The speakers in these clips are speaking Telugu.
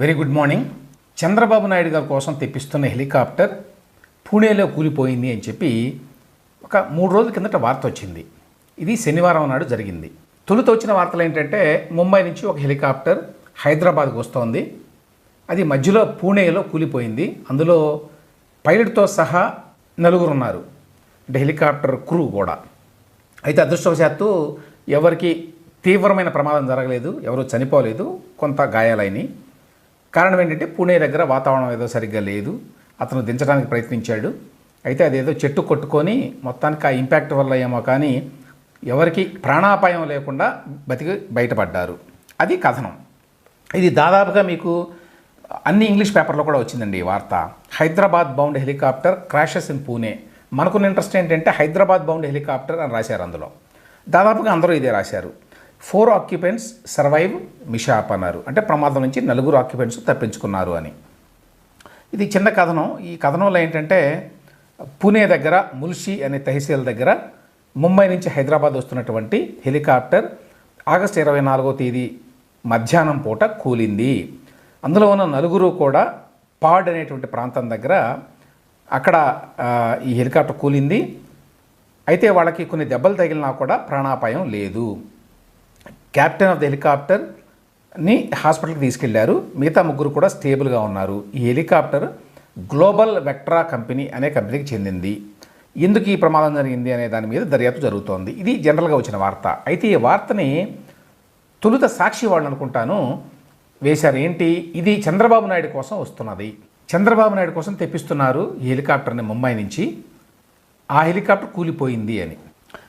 Very good morning Chandrababu Naidu గారి కోసం తెప్పిస్తున్న హెలికాప్టర్ పూణేలో కూలిపోయింది అని చెప్పి ఒక మూడు రోజుల కిందట వార్త వచ్చింది. ఇది శనివారం నాడు జరిగింది. తొలుత వచ్చిన వార్తలు ఏంటంటే ముంబై నుంచి ఒక హెలికాప్టర్ హైదరాబాద్కు వస్తోంది. అది మధ్యలో పూణేలో కూలిపోయింది. అందులో పైలట్తో సహా నలుగురు ఉన్నారు. అంటే హెలికాప్టర్ క్రూ కూడా. అయితే అదృష్టవశాత్తు ఎవరికి తీవ్రమైన ప్రమాదం జరగలేదు ఎవరు చనిపోలేదు కొంత గాయాలైనవి. కారణం ఏంటంటే పూణే దగ్గర వాతావరణం ఏదో సరిగ్గా లేదు. అతను దించడానికి ప్రయత్నించాడు. అయితే అదేదో చెట్టు కొట్టుకొని మొత్తానికి ఆ ఇంపాక్ట్ వల్ల ఏమో కానీ ఎవరికి ప్రాణాపాయం లేకుండా బతికి బయటపడ్డారు. అది కథనం. ఇది దాదాపుగా మీకు అన్ని ఇంగ్లీష్ పేపర్లో కూడా వచ్చిందండి ఈ వార్త. Hyderabad bound helicopter crashes in Pune. మనకున్న ఇంట్రెస్ట్ ఏంటంటే హైదరాబాద్ బౌండ్ హెలికాప్టర్ అని రాశారు అందులో. దాదాపుగా అందరూ ఇదే రాశారు. ఫోర్ ఆక్యుపెంట్స్ సర్వైవ్ మిషాప్ అన్నారు. అంటే ప్రమాదం నుంచి నలుగురు ఆక్యుపెంట్స్ తప్పించుకున్నారు అని. ఇది చిన్న కథనం. ఈ కథనంలో ఏంటంటే పూణే దగ్గర ముల్షి అనే తహసీల్ దగ్గర ముంబై నుంచి హైదరాబాద్ వస్తున్నటువంటి హెలికాప్టర్ ఆగస్టు ఇరవై నాలుగో తేదీ మధ్యాహ్నం పూట కూలింది. అందులో ఉన్న నలుగురు కూడా పాడ్ అనేటువంటి ప్రాంతం దగ్గర అక్కడ ఈ హెలికాప్టర్ కూలింది. అయితే వాళ్ళకి కొన్ని దెబ్బలు తగిలినా కూడా ప్రాణాపాయం లేదు. కెప్టెన్ ఆఫ్ ద హెలికాప్టర్ని హాస్పిటల్కి తీసుకెళ్ళారు. మిగతా ముగ్గురు కూడా స్టేబుల్గా ఉన్నారు. ఈ హెలికాప్టర్ గ్లోబల్ వెక్ట్రా కంపెనీ అనే కంపెనీకి చెందింది. ఎందుకు ఈ ప్రమాదం జరిగింది అనే దాని మీద దర్యాప్తు జరుగుతోంది. ఇది జనరల్గా వచ్చిన వార్త. అయితే ఈ వార్తని తొలుత సాక్షి వాళ్ళు అనుకుంటాను వేశారు. ఏంటి? ఇది చంద్రబాబు నాయుడు కోసం వస్తున్నది. చంద్రబాబు నాయుడు కోసం తెప్పిస్తున్నారు ఈ హెలికాప్టర్ని ముంబై నుంచి. ఆ హెలికాప్టర్ కూలిపోయింది అని.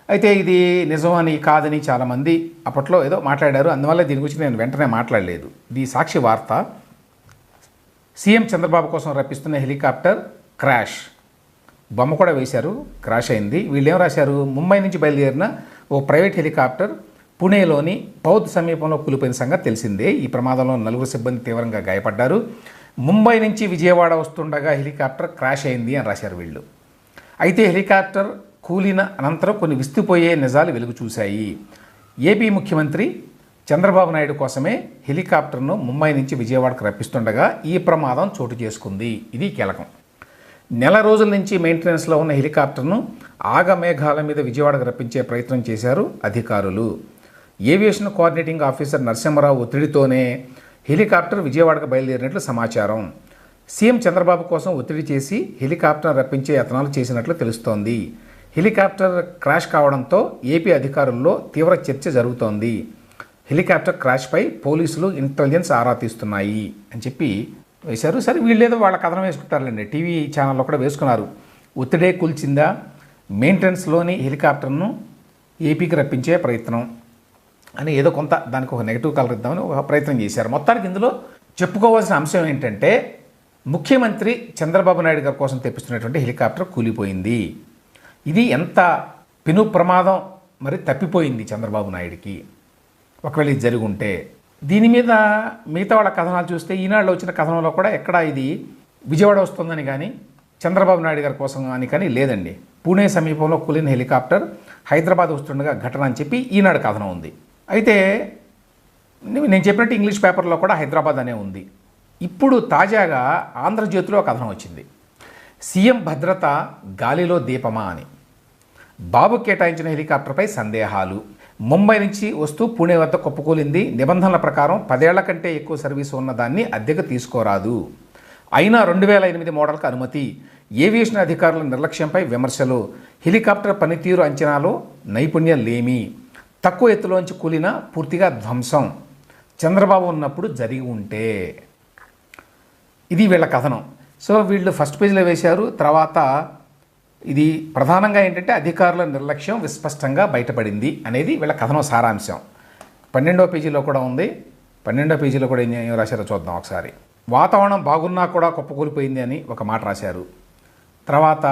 అయితే ఇది నిజమని కాదని చాలామంది అప్పట్లో ఏదో మాట్లాడారు. అందువల్ల దీని గురించి నేను వెంటనే మాట్లాడలేదు. ఇది సాక్షి వార్త. సీఎం చంద్రబాబు కోసం రప్పిస్తున్న హెలికాప్టర్ క్రాష్. బొమ్మ కూడా వేశారు. క్రాష్ అయింది. వీళ్ళు ఏం రాశారు? ముంబై నుంచి బయలుదేరిన ఓ ప్రైవేట్ హెలికాప్టర్ పుణేలోని పౌత్ సమీపంలో కూలిపోయిన సంగతి తెలిసిందే. ఈ ప్రమాదంలో నలుగురు సిబ్బంది తీవ్రంగా గాయపడ్డారు. ముంబై నుంచి విజయవాడ వస్తుండగా హెలికాప్టర్ క్రాష్ అయింది అని రాశారు వీళ్ళు. అయితే హెలికాప్టర్ కూలిన అనంతరం కొన్ని విస్తుపోయే నిజాలు వెలుగు చూశాయి. ఏపీ ముఖ్యమంత్రి చంద్రబాబు నాయుడు కోసమే హెలికాప్టర్ను ముంబై నుంచి విజయవాడకు రప్పిస్తుండగా ఈ ప్రమాదం చోటు చేసుకుంది. ఇది కీలకం. నెల రోజుల నుంచి మెయింటెనెన్స్లో ఉన్న హెలికాప్టర్ను ఆగమేఘాల మీద విజయవాడకు రప్పించే ప్రయత్నం చేశారు అధికారులు. ఏవియేషన్ కోఆర్డినేటింగ్ ఆఫీసర్ నరసింహరావు ఒత్తిడితోనే హెలికాప్టర్ విజయవాడకు బయలుదేరినట్లు సమాచారం. సీఎం చంద్రబాబు కోసం ఒత్తిడి చేసి హెలికాప్టర్ రప్పించే యత్నాలు చేసినట్లు తెలుస్తోంది. హెలికాప్టర్ క్రాష్ కావడంతో ఏపీ అధికారుల్లో తీవ్ర చర్చ జరుగుతోంది. హెలికాప్టర్ క్రాష్పై పోలీసులు ఇంటెలిజెన్స్ ఆరా తీస్తున్నాయి అని చెప్పి వేశారు. సరే వీళ్ళేదో వాళ్ళ కథనం వేసుకుంటారులేండి. టీవీ ఛానల్లో కూడా వేసుకున్నారు. ఒత్తిడే కూల్చిందా? మెయింటెనెన్స్లోని హెలికాప్టర్ను ఏపీకి రప్పించే ప్రయత్నం అని ఏదో కొంత దానికి ఒక నెగిటివ్ కలర్ ఇద్దామని ఒక ప్రయత్నం చేశారు. మొత్తానికి ఇందులో చెప్పుకోవాల్సిన అంశం ఏంటంటే ముఖ్యమంత్రి చంద్రబాబు నాయుడు గారి కోసం తెప్పిస్తున్నటువంటి హెలికాప్టర్ కూలిపోయింది. ఇది ఎంత పెను ప్రమాదం మరి తప్పిపోయింది చంద్రబాబు నాయుడికి. ఒకవేళ ఇది జరుగుంటే ఉంటే దీని మీద మిగతా వాళ్ళ కథనాలు చూస్తే ఈనాడులో వచ్చిన కథనంలో కూడా ఎక్కడ ఇది విజయవాడ వస్తుందని కానీ చంద్రబాబు నాయుడు గారి కోసం అని కానీ లేదండి. పూణే సమీపంలో కూలిన హెలికాప్టర్ హైదరాబాద్ వస్తుండగా ఘటన అని చెప్పి ఈనాడు కథనం ఉంది. అయితే నేను చెప్పినట్టు ఇంగ్లీష్ పేపర్లో కూడా హైదరాబాద్ అనే ఉంది. ఇప్పుడు తాజాగా ఆంధ్రజ్యోతిలో కథనం వచ్చింది. సీఎం భద్రత గాలిలో దీపమా అని. బాబు కేటాయించిన హెలికాప్టర్పై సందేహాలు. ముంబై నుంచి వస్తూ పూణే వద్ద కుప్పకూలింది నిబంధనల ప్రకారం పదేళ్ళ కంటే ఎక్కువ సర్వీసు ఉన్నదాన్ని అద్దెకు తీసుకోరాదు. అయినా రెండు వేల ఎనిమిది మోడల్కు అనుమతి. ఏవియేషన్ అధికారుల నిర్లక్ష్యంపై విమర్శలు. హెలికాప్టర్ పనితీరు అంచనాలో నైపుణ్యం లేమి తక్కువ ఎత్తులోంచి కూలిన పూర్తిగా ధ్వంసం. చంద్రబాబు ఉన్నప్పుడు జరిగి ఉంటే. ఇది వీళ్ళ కథనం. సో వీళ్ళు ఫస్ట్ పేజీలో వేశారు. తర్వాత ఇది ప్రధానంగా ఏంటంటే అధికారుల నిర్లక్ష్యం విస్పష్టంగా బయటపడింది అనేది వీళ్ళ కథనం సారాంశం. పన్నెండో పేజీలో కూడా ఉంది. పన్నెండో పేజీలో కూడా ఏం ఏం రాశారో చూద్దాం ఒకసారి. వాతావరణం బాగున్నా కూడా కుప్పకూలిపోయింది అని ఒక మాట రాశారు. తర్వాత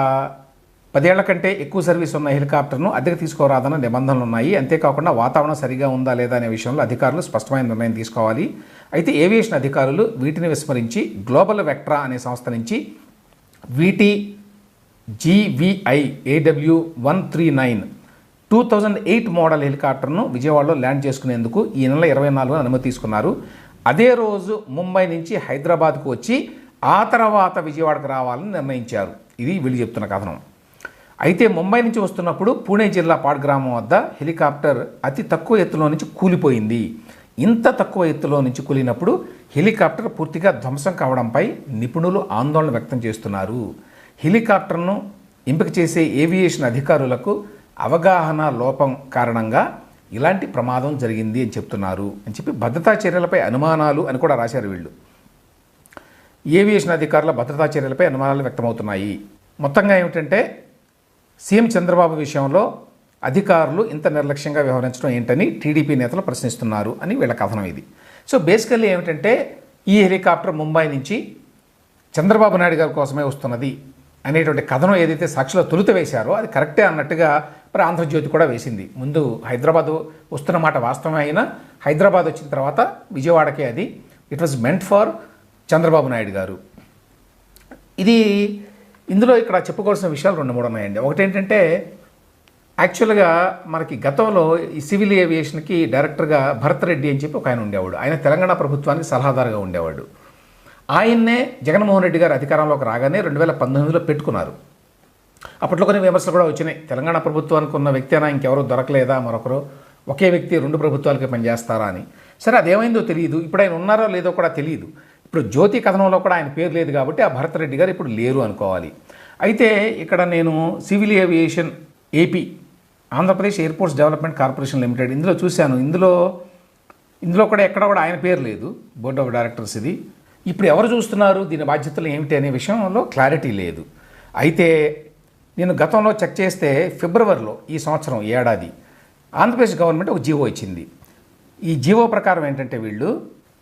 పదేళ్ళ కంటే ఎక్కువ సర్వీస్ ఉన్న హెలికాప్టర్ను అద్దెకు తీసుకోరాదన్న నిబంధనలు ఉన్నాయి అంతేకాకుండా వాతావరణం సరిగా ఉందా లేదా అనే విషయంలో అధికారులు స్పష్టమైన నిర్ణయం తీసుకోవాలి. అయితే ఏవియేషన్ అధికారులు వీటిని విస్మరించి గ్లోబల్ వెక్ట్రా అనే సంస్థ నుంచి వీటి GVI AW one three nine two thousand eight model హెలికాప్టర్ను విజయవాడలో ల్యాండ్ చేసుకునేందుకు ఈ నెల ఇరవై నాలుగున అనుమతి తీసుకున్నారు. అదే రోజు ముంబై నుంచి హైదరాబాద్కు వచ్చి ఆ తర్వాత విజయవాడకు రావాలని నిర్ణయించారు. ఇది వీళ్ళు చెప్తున్న కథనం. అయితే ముంబై నుంచి వస్తున్నప్పుడు పూణే జిల్లా పాడ్ గ్రామం వద్ద హెలికాప్టర్ అతి తక్కువ ఎత్తులో నుంచి కూలిపోయింది. ఇంత తక్కువ ఎత్తులో నుంచి కూలినప్పుడు హెలికాప్టర్ పూర్తిగా ధ్వంసం కావడంపై నిపుణులు ఆందోళన వ్యక్తం చేస్తున్నారు. హెలికాప్టర్ను ఎంపిక చేసే ఏవియేషన్ అధికారులకు అవగాహన లోపం కారణంగా ఇలాంటి ప్రమాదం జరిగింది అని చెప్తున్నారు అని చెప్పి భద్రతా చర్యలపై అనుమానాలు అని కూడా రాశారు వీళ్ళు. ఏవియేషన్ అధికారుల భద్రతా చర్యలపై అనుమానాలు వ్యక్తమవుతున్నాయి. మొత్తంగా ఏమిటంటే సీఎం చంద్రబాబు విషయంలో అధికారులు ఇంత నిర్లక్ష్యంగా వ్యవహరించడం ఏంటని టీడీపీ నేతలు ప్రశ్నిస్తున్నారు అని వీళ్ళ కథనం ఇది. సో బేసికల్లీ ఏమిటంటే ఈ హెలికాప్టర్ ముంబై నుంచి చంద్రబాబు నాయుడు గారి కోసమే వస్తున్నది అనేటువంటి కథనం ఏదైతే సాక్షిలో తొలుత వేశారో అది కరెక్టే అన్నట్టుగా మరి ఆంధ్రజ్యోతి కూడా వేసింది. ముందు హైదరాబాద్ వస్తున్న మాట వాస్తవమే అయినా హైదరాబాద్ వచ్చిన తర్వాత విజయవాడకే అది. It was meant for Chandrababu Naidu గారు. ఇది ఇందులో ఇక్కడ చెప్పుకోవాల్సిన విషయాలు రెండు మూడు ఉన్నాయండి. ఒకటి ఏంటంటే యాక్చువల్గా మనకి గతంలో ఈ సివిల్ ఏవియేషన్కి డైరెక్టర్గా భరత్ రెడ్డి అని చెప్పి ఒక ఆయన ఉండేవాడు. ఆయన తెలంగాణ ప్రభుత్వానికి సలహాదారుగా ఉండేవాడు. ఆయన్నే జగన్మోహన్ రెడ్డి గారు అధికారంలోకి రాగానే రెండు వేల పంతొమ్మిదిలో పెట్టుకున్నారు. అప్పట్లో కొన్ని విమర్శలు కూడా వచ్చినాయి. తెలంగాణ ప్రభుత్వానికి ఉన్న వ్యక్తి అయినా ఇంకెవరూ దొరకలేదా? మరొకరు ఒకే వ్యక్తి రెండు ప్రభుత్వాలకి పనిచేస్తారా అని. సరే అదేమైందో తెలియదు. ఇప్పుడు ఆయన ఉన్నారో లేదో కూడా తెలియదు. ఇప్పుడు జ్యోతి కథనంలో కూడా ఆయన పేరు లేదు కాబట్టి ఆ భరత్ రెడ్డి గారు ఇప్పుడు లేరు అనుకోవాలి. అయితే ఇక్కడ నేను civil aviation AP Andhra Pradesh airports development corporation limited ఇందులో చూశాను. ఇందులో ఇందులో కూడా ఎక్కడ కూడా ఆయన పేరు లేదు బోర్డ్ ఆఫ్ డైరెక్టర్స్ ఇది. ఇప్పుడు ఎవరు చూస్తున్నారు దీని బాధ్యతలు ఏమిటి అనే విషయంలో క్లారిటీ లేదు. అయితే నేను గతంలో చెక్ చేస్తే ఫిబ్రవరిలో ఈ సంవత్సరం ఏడాది ఆంధ్రప్రదేశ్ గవర్నమెంట్ ఒక జీవో ఇచ్చింది. ఈ జీవో ప్రకారం ఏంటంటే వీళ్ళు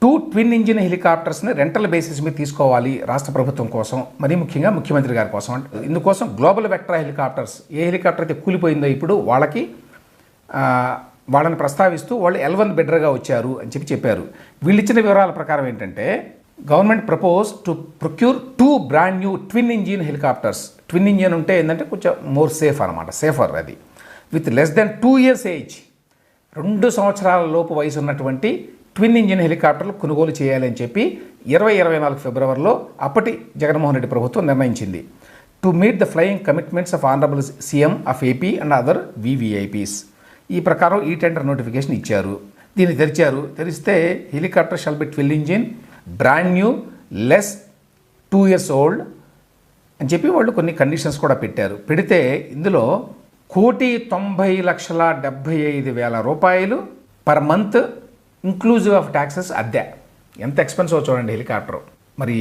టూ ట్విన్ ఇంజిన్ హెలికాప్టర్స్ని రెంటల్ బేసిస్ మీద తీసుకోవాలి రాష్ట్ర ప్రభుత్వం కోసం మరీ ముఖ్యంగా ముఖ్యమంత్రి గారి కోసం. అంటే ఇందుకోసం గ్లోబల్ వెక్టర్ హెలికాప్టర్స్ ఏ హెలికాప్టర్ అయితే కూలిపోయిందో ఇప్పుడు వాళ్ళకి వాళ్ళని ప్రస్తావిస్తూ వాళ్ళు ఎల్వన్ బెడర్గా వచ్చారు అని చెప్పి చెప్పారు. వీళ్ళు ఇచ్చిన వివరాల ప్రకారం ఏంటంటే government propose to procure two brand new twin engine helicopters. Twin engine ఉంటే ఏంటంటే కొంచెం మోర్ సేఫ్ అనమాట సేఫర్ అది. With less than two years age రెండు సంవత్సరాల లోపు వయసు ఉన్నటువంటి ట్విన్ ఇంజిన్ హెలికాప్టర్లు కొనుగోలు చేయాలని చెప్పి ఇరవై ఇరవై నాలుగు ఫిబ్రవరిలో అప్పటి జగన్మోహన్ రెడ్డి ప్రభుత్వం నిర్ణయించింది. To meet the flying commitments of honourable CM of AP and other VVIPs. ఈ ప్రకారం ఈ టెండర్ నోటిఫికేషన్ ఇచ్చారు. దీన్ని తెరిచారు. తెరిస్తే helicopter shall be twin engine brand new less two years old అని చెప్పి వాళ్ళు కొన్ని కండిషన్స్ కూడా పెట్టారు. పెడితే ఇందులో కోటి తొంభై లక్షల డెబ్భై ఐదు వేల రూపాయలు per month inclusive of taxes అద్దె ఎంత ఎక్స్పెన్సివ్ చూడండి హెలికాప్టర్ మరి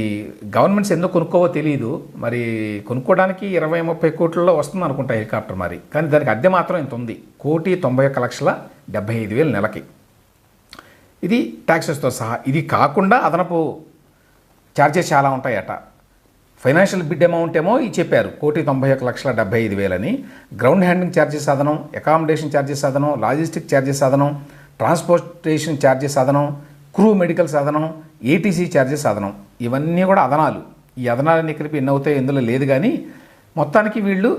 గవర్నమెంట్స్ ఎందుకు కొనుక్కోవో తెలియదు మరి కొనుక్కోవడానికి ఇరవై ముప్పై కోట్లలో వస్తుంది అనుకుంటా హెలికాప్టర్ మరి. కానీ దానికి అద్దె మాత్రం ఇంత ఉంది. కోటి తొంభై ఒక్క లక్షల డెబ్బై ఐదు వేలు నెలకి. ఇది ట్యాక్సెస్తో సహా. ఇది కాకుండా అదనపు ఛార్జెస్ చాలా ఉంటాయట. ఫైనాన్షియల్ బిడ్ అమౌంట్ ఏమో ఇది చెప్పారు. కోటి తొంభై ఒక లక్షల డెబ్బై ఐదు వేలని. గ్రౌండ్ హ్యాండింగ్ ఛార్జెస్ అదనం అకామిడేషన్ ఛార్జెస్ అదనం లాజిస్టిక్ ఛార్జెస్ అదనం ట్రాన్స్పోర్టేషన్ ఛార్జెస్ అదనం క్రూ మెడికల్ అదనం ఏటీసీ ఛార్జెస్ అదనం. ఇవన్నీ కూడా అదనాలు. ఈ అదనాలన్నీ కలిపి ఎన్ని అవుతాయో ఇందులో లేదు కానీ మొత్తానికి వీళ్ళు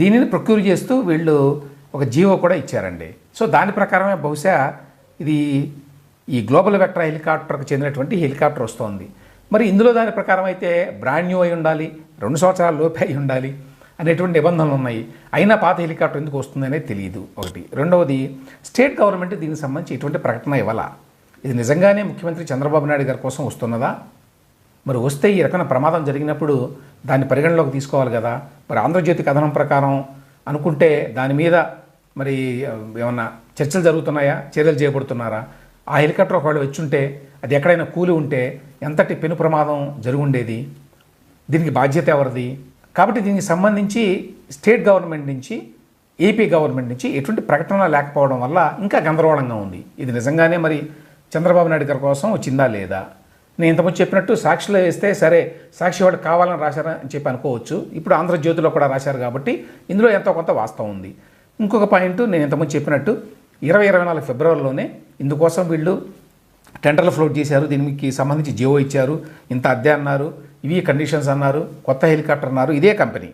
దీనిని ప్రొక్యూర్ చేస్తూ వీళ్ళు ఒక జీవో కూడా ఇచ్చారండి. సో దాని ప్రకారమే బహుశా ఇది ఈ గ్లోబల్ వెక్టర్ హెలికాప్టర్కు చెందినటువంటి హెలికాప్టర్ వస్తోంది. మరి ఇందులో దాని ప్రకారం అయితే బ్రాండ్ న్యూ అయి ఉండాలి రెండు సంవత్సరాల లోపే అయి ఉండాలి. అనేటువంటి నిబంధనలు ఉన్నాయి. అయినా పాత హెలికాప్టర్ ఎందుకు వస్తుందనే తెలియదు. ఒకటి. రెండవది స్టేట్ గవర్నమెంట్ దీనికి సంబంధించి ఎటువంటి ప్రకటన ఇవ్వాలా? ఇది నిజంగానే ముఖ్యమంత్రి చంద్రబాబు నాయుడు గారి కోసం వస్తున్నదా? మరి వస్తే ఈ రకమైన ప్రమాదం జరిగినప్పుడు దాన్ని పరిగణలోకి తీసుకోవాలి కదా? మరి ఆంధ్రజ్యోతి కథనం ప్రకారం అనుకుంటే దాని మీద మరి ఏమన్నా చర్చలు జరుగుతున్నాయా? చర్యలు చేయబడుతున్నారా ఆ హెలికాప్టర్ ఒకవేళ వచ్చుంటే అది ఎక్కడైనా కూలి ఉంటే ఎంతటి పెను ప్రమాదం జరుగుండేది? దీనికి బాధ్యత ఎవరిది? కాబట్టి దీనికి సంబంధించి స్టేట్ గవర్నమెంట్ నుంచి ఏపీ గవర్నమెంట్ నుంచి ఎటువంటి ప్రకటన లేకపోవడం వల్ల ఇంకా గందరగోళంగా ఉంది. ఇది నిజంగానే మరి చంద్రబాబు నాయుడు గారి కోసం వచ్చిందా లేదా? నేను ఇంతకుముందు చెప్పినట్టు సాక్షిలో వేస్తే సరే సాక్షి వాడు కావాలని రాశారని చెప్పి అనుకోవచ్చు. ఇప్పుడు ఆంధ్రజ్యోతిలో కూడా రాశారు కాబట్టి ఇందులో ఎంతో కొంత వాస్తవం ఉంది. ఇంకొక పాయింట్ నేను ఇంతకుముందు చెప్పినట్టు ఇరవై ఇరవై నాలుగు ఫిబ్రవరిలోనే ఇందుకోసం వీళ్ళు టెండర్లు ఫ్లోట్ చేశారు. దీనికి సంబంధించి జియో ఇచ్చారు. ఇంత అద్దె అన్నారు. ఇవి కండిషన్స్ అన్నారు కొత్త హెలికాప్టర్ అన్నారు ఇదే కంపెనీ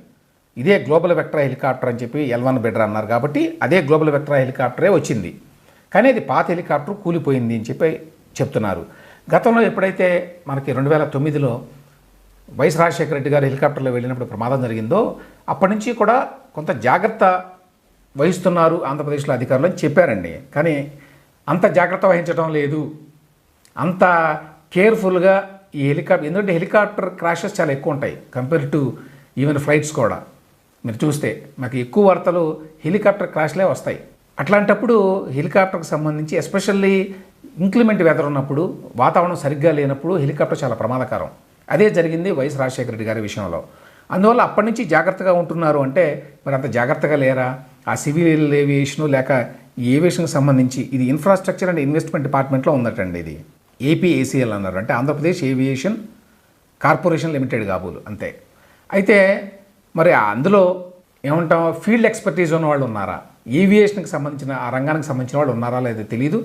ఇదే గ్లోబల్ వెక్టర్ హెలికాప్టర్ అని చెప్పి ఎల్వన్ బెడర్ అన్నారు కాబట్టి అదే గ్లోబల్ వెక్టర్ హెలికాప్టరే వచ్చింది. కానీ అది పాత హెలికాప్టర్ కూలిపోయింది అని చెప్పి చెప్తున్నారు. గతంలో ఎప్పుడైతే మనకి రెండు వేల తొమ్మిదిలో వైఎస్ రాజశేఖర రెడ్డి గారు హెలికాప్టర్లో వెళ్ళినప్పుడు ప్రమాదం జరిగిందో అప్పటి నుంచి కూడా కొంత జాగ్రత్త వహిస్తున్నారు ఆంధ్రప్రదేశ్లో అధికారులు అని చెప్పారండి. కానీ అంత జాగ్రత్త వహించడం లేదు. అంత కేర్ఫుల్గా ఈ హెలికాప్టర్ ఎందుకంటే హెలికాప్టర్ క్రాషెస్ చాలా ఎక్కువ ఉంటాయి కంపేర్ టు ఈవెన్ ఫ్లైట్స్ కూడా. మీరు చూస్తే మాకు ఎక్కువ వార్తలు హెలికాప్టర్ క్రాష్లే వస్తాయి. అట్లాంటప్పుడు హెలికాప్టర్కి సంబంధించి ఎస్పెషల్లీ ఇంక్లిమెంట్ వెదర్ ఉన్నప్పుడు వాతావరణం సరిగ్గా లేనప్పుడు హెలికాప్టర్ చాలా ప్రమాదకరం. అదే జరిగింది వైఎస్ రాజశేఖర రెడ్డి గారి విషయంలో. అందువల్ల అప్పటి నుంచి జాగ్రత్తగా ఉంటున్నారు అంటే మరి అంత జాగ్రత్తగా లేరా? ఆ సివిల్ ఏవియేషన్ లేక ఈ ఏవియేషన్కి సంబంధించి ఇది ఇన్ఫ్రాస్ట్రక్చర్ అండ్ ఇన్వెస్ట్మెంట్ డిపార్ట్మెంట్లో ఉందటండి ఇది. ఏపీఏసీఎల్ అన్నారు. అంటే ఆంధ్రప్రదేశ్ ఏవియేషన్ కార్పొరేషన్ లిమిటెడ్ కాబోలు అంతే. అయితే మరి అందులో ఏమంటాం ఫీల్డ్ ఎక్స్పర్టీస్ ఉన్న వాళ్ళు ఉన్నారా? ఏవియేషన్కి సంబంధించిన ఆ రంగానికి సంబంధించిన వాళ్ళు ఉన్నారా లేదో తెలియదు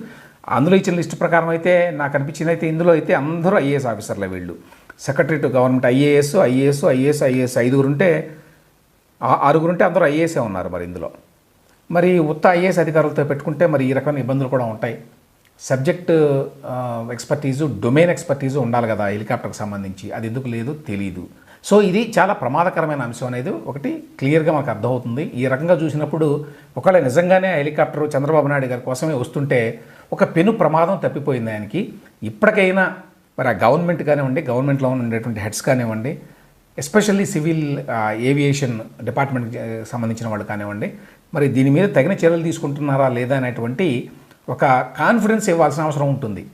అందులో ఇచ్చిన లిస్ట్ ప్రకారం అయితే నాకు అనిపించింది అయితే ఇందులో అయితే అందరూ ఐఏఎస్ ఆఫీసర్లే వీళ్ళు. Secretary to government IAS IAS IAS IAS ఐదుగురు ఉంటే ఆరుగురు ఉంటే అందరూ ఐఏఎస్ఏ ఉన్నారు మరి ఇందులో. మరి ఉత్త ఐఏఎస్ అధికారులతో పెట్టుకుంటే మరి ఈ రకమైన ఇబ్బందులు కూడా ఉంటాయి. సబ్జెక్ట్ ఎక్స్పర్టీజు డొమైన్ ఎక్స్పర్టీజు ఉండాలి కదా హెలికాప్టర్కి సంబంధించి. అది ఎందుకు లేదు? తెలియదు సో ఇది చాలా ప్రమాదకరమైన అంశం అనేది ఒకటి క్లియర్గా మనకు అర్థమవుతుంది. ఈ రకంగా చూసినప్పుడు ఒకవేళ నిజంగానే హెలికాప్టర్ చంద్రబాబు నాయుడు గారి కోసమే వస్తుంటే ఒక పెను ప్రమాదం తప్పిపోయింది ఆయనకి. ఇప్పటికైనా మరి ఆ గవర్నమెంట్ కానివ్వండి గవర్నమెంట్లో ఉండేటువంటి హెడ్స్ కానివ్వండి ఎస్పెషల్లీ సివిల్ ఏవియేషన్ డిపార్ట్మెంట్కి సంబంధించిన వాళ్ళు కానివ్వండి మరి దీని మీద తగిన చర్యలు తీసుకుంటున్నారా లేదా అనేటువంటి ఒక కాన్ఫిడెన్స్ ఇవ్వాల్సిన అవసరం ఉంటుంది.